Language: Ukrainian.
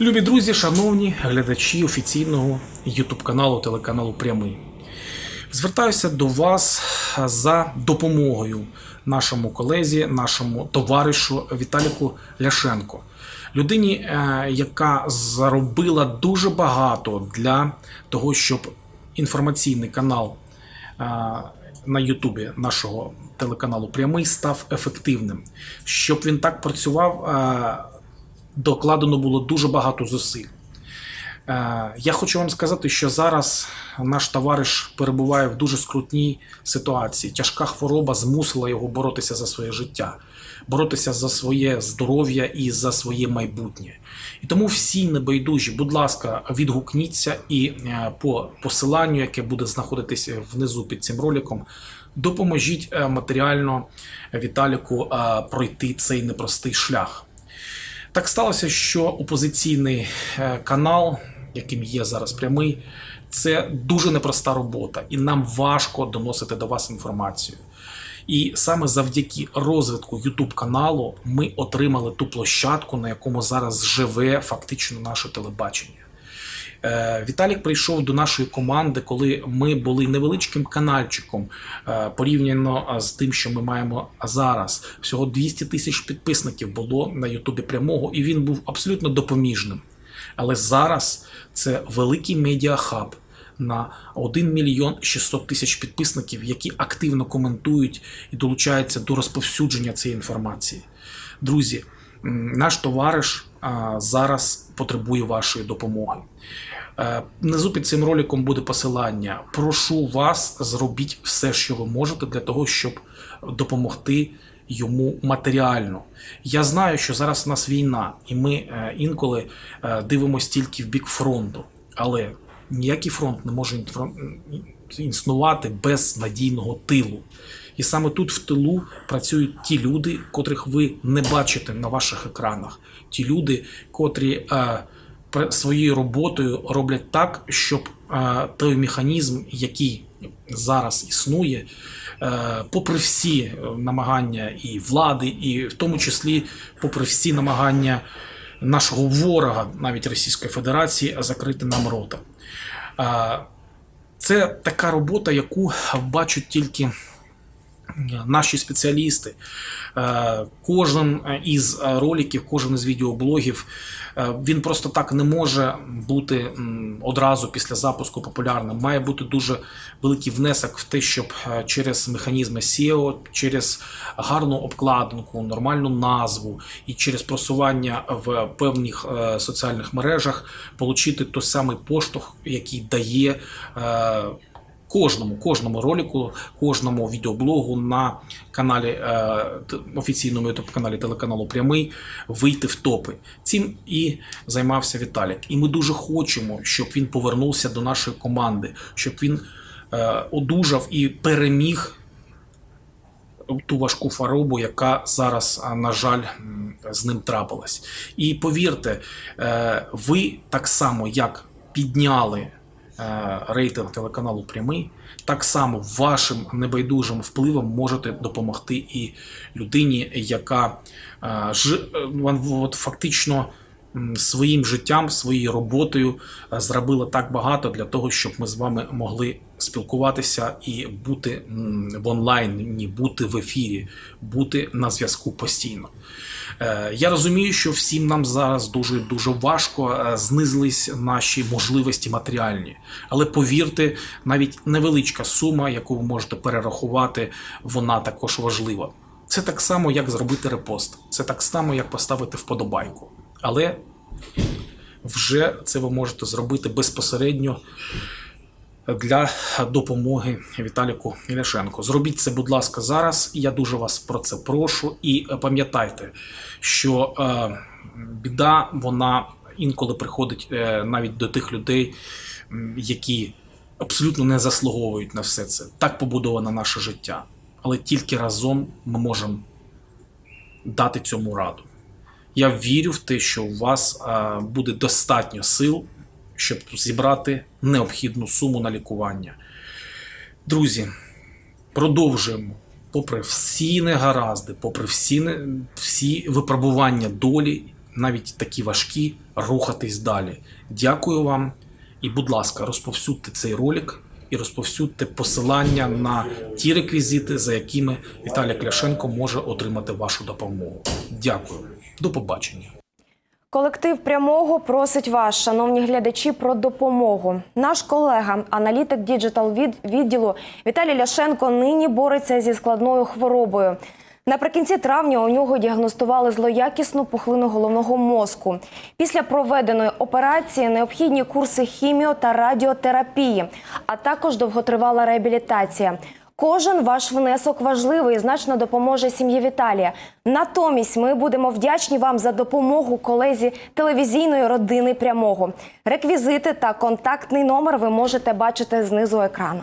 Любі друзі, шановні глядачі офіційного YouTube каналу телеканалу Прямий. Звертаюся до вас за допомогою нашому колезі, нашому товаришу Віталіку Ляшенко, людині, е, яка заробила дуже багато для того, щоб інформаційний канал е, на Ютубі нашого телеканалу Прямий став ефективним. Щоб він так працював, е, докладено було дуже багато зусиль. Е, Я хочу вам сказати, що зараз наш товариш перебуває в дуже скрутній ситуації. Тяжка хвороба змусила його боротися за своє життя, боротися за своє здоров'я і за своє майбутнє. І тому всі небайдужі, будь ласка, відгукніться і е, по посиланню, яке буде знаходитися внизу під цим роликом, допоможіть е, матеріально Віталіку пройти цей непростий шлях. Так сталося, що опозиційний е, канал, яким є зараз прямий, це дуже непроста робота, і нам важко доносити до вас інформацію. І саме завдяки розвитку YouTube каналу ми отримали ту площадку, на якому зараз живе фактично наше телебачення. Е, Віталік прийшов до нашої команди, коли ми були невеличким канальчиком е, порівняно з тим, що ми маємо зараз. Всього 200 тисяч підписників було на Ютубі прямого, і він був абсолютно допоміжним. Але зараз це великий медіахаб на 1 мільйон 600 тисяч підписників, які активно коментують і долучаються до розповсюдження цієї інформації. Друзі, наш товариш зараз потребує вашої допомоги. Е, Внизу під цим роликом буде посилання. Прошу вас, зробіть все, що ви можете для того, щоб допомогти йому матеріально. Я знаю, що зараз у нас війна, і ми е, інколи е, дивимося тільки в бік фронту, але ніякий фронт не може існувати без надійного тилу. І саме тут в тилу працюють ті люди, котрих ви не бачите на ваших екранах. Ті люди, котрі е, своєю роботою роблять так, щоб е, той механізм, який зараз існує, е, попри всі е, намагання і влади, і в тому числі попри всі намагання нашого ворога, навіть Російської Федерації, закрити нам рота. Е, Це така робота, яку бачать тільки наші спеціалісти. Е, Кожен із роликів, кожен із відеоблогів, е, він просто так не може бути одразу після запуску популярним. Має бути дуже великий внесок в те, щоб е, через механізми SEO, через гарну обкладинку, нормальну назву і через просування в певних соціальних мережах отримати той самий поштовх, який дає. Кожному, кожному ролику, кожному відеоблогу на каналі е, офіційному youtube каналі телеканалу Прямий вийти в топи. Цим і займався Віталік. І ми дуже хочемо, щоб він повернувся до нашої команди, щоб він е, одужав і переміг ту важку хворобу, яка зараз, на жаль, з ним трапилась. І повірте, е, ви так само як підняли рейтинг телеканалу Прямий, так само вашим небайдужим впливом можете допомогти і людині, яка е, ж, е, от фактично своїм життям, своєю роботою е, зробила так багато для того, щоб ми з вами могли спілкуватися і бути в онлайні, бути в ефірі, бути на зв'язку постійно. Е, Я розумію, що всім нам зараз дуже дуже важко е, знизились наші можливості матеріальні, але повірте, навіть невеличка сума, яку ви можете перерахувати, вона також важлива. Це так само, як зробити репост, це так само, як поставити вподобайку. Але вже це ви можете зробити безпосередньо для допомоги Віталіку Іляшенко. Зробіть це, будь ласка, зараз. Я дуже вас про це прошу. І пам'ятайте, що е, біда вона інколи приходить е, навіть до тих людей, які абсолютно не заслуговують на все це. Так побудоване наше життя. Але тільки разом ми можемо дати цьому раду. Я вірю в те, що у вас е, буде достатньо сил, щоб зібрати необхідну суму на лікування. Друзі, продовжуємо. Попри всі негаразди, попри всі, не- всі випробування долі, навіть такі важкі, рухатись далі. Дякую вам і, будь ласка, розповсюдьте цей ролик і розповсюдьте посилання на ті реквізити, за якими Віталій Кляшенко може отримати вашу допомогу. Дякую, до побачення. Колектив прямого просить вас, шановні глядачі, про допомогу. Наш колега, аналітик діджитал від відділу Віталій Ляшенко, нині бореться зі складною хворобою. Наприкінці травня у нього діагностували злоякісну пухлину головного мозку. Після проведеної операції необхідні курси хіміо та радіотерапії, а також довготривала реабілітація. Кожен ваш внесок важливий і значно допоможе сім'ї Віталія. Натомість ми будемо вдячні вам за допомогу колезі телевізійної родини прямого. Реквізити та контактний номер ви можете бачити знизу екрану.